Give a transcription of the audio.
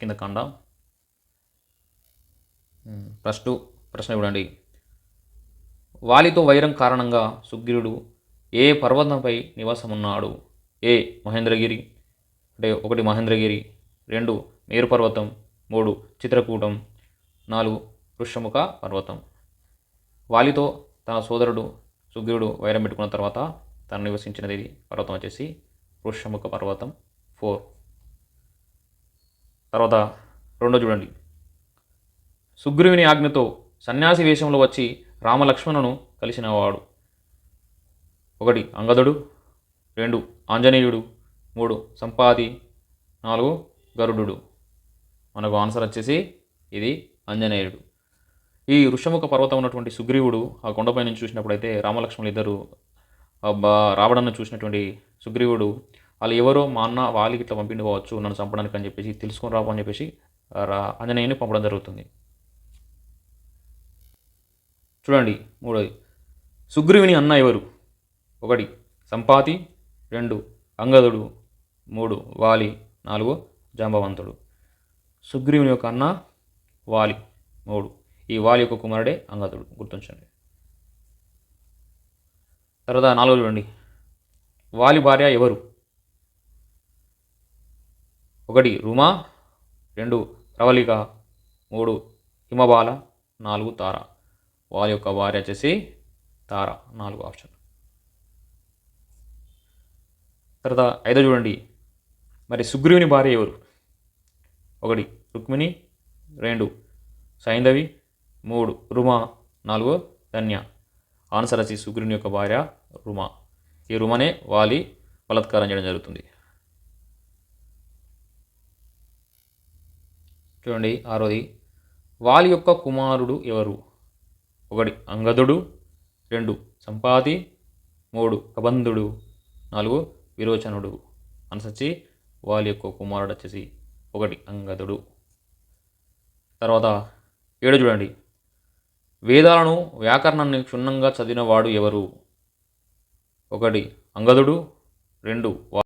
కింద కండ. ఫస్ట్ ప్రశ్న చూడండి వాలితో వైరం కారణంగా సుగ్రీవుడు ఏ పర్వతంపై నివాసం ఉన్నాడు ఏ మహేంద్రగిరి. అంటే ఒకటి మహేంద్రగిరి. రెండు మేరు పర్వతం మూడు చిత్రకూటం. నాలుగు వృషముఖ పర్వతం. వాలితో తన సోదరుడు సుగ్రీవుడు వైరం పెట్టుకున్న తర్వాత తను నివసించినది పర్వతం వచ్చేసి వృషముఖ పర్వతం. ఫోర్. తర్వాత రెండో చూడండి. సుగ్రీవుని ఆజ్ఞతో సన్యాసి వేషంలో వచ్చి రామలక్ష్మణును కలిసినవాడు. ఒకటి అంగదుడు. రెండు ఆంజనేయుడు. మూడు సంపాది నాలుగు గరుడు మనకు ఆన్సర్ వచ్చేసి ఇది ఆంజనేయుడు. ఈ ఋషముఖ పర్వతం ఉన్నటువంటి సుగ్రీవుడు ఆ కొండపై నుంచి చూసినప్పుడైతే రామలక్ష్మణులు ఇద్దరు రావడాన్ని చూసినటువంటి సుగ్రీవుడు వాళ్ళు ఎవరో మా అన్న వాళ్ళకి ఇట్లా పంపిండి పోవచ్చు నన్ను చంపడానికి అని చెప్పేసి తెలుసుకొని రావు అని చెప్పేసి రా- ఆంజనేయుని పంపడం జరుగుతుంది. చూడండి మూడోది. సుగ్రీవుని అన్న ఎవరు? ఒకటి సంపాతి. రెండు అంగదుడు. మూడు వాలి. నాలుగు జాంబవంతుడు. సుగ్రీవుని యొక్క అన్న వాలి. మూడు. ఈ వాలి యొక్క కుమారుడే అంగదుడు. గుర్తుంచండి. తర్వాత నాలుగు చూడండి. వాలి భార్య ఎవరు? ఒకటి రుమా రెండు ప్రవళిక మూడు హిమబాల నాలుగు తార. వారి యొక్క భార్య వచ్చేసి తార నాలుగు ఆప్షన్. తర్వాత ఐదో చూడండి. మరి సుగ్రీవుని భార్య ఎవరు? ఒకటి రుక్మిణి రెండు సైంధవి మూడు రుమా నాలుగు ధన్య. ఆన్సర్ వచ్చి సుగ్రీవుని యొక్క భార్య రుమా. ఈ రుమనే వాలి బలత్కారం చేయడం జరుగుతుంది. చూడండి ఆరోది. వాలి యొక్క కుమారుడు ఎవరు? ఒకటి అంగదుడు. రెండు సంపాతి. మూడు కబంధుడు. నాలుగు విరోచనుడు. అనసచ్చి వాలి యొక్క కుమారుడు వచ్చేసి ఒకటి అంగదుడు. తర్వాత ఏడు చూడండి. వేదాలను వ్యాకరణాన్ని క్షుణ్ణంగా చదివినవాడు ఎవరు? ఒకటి అంగదుడు. రెండు వా-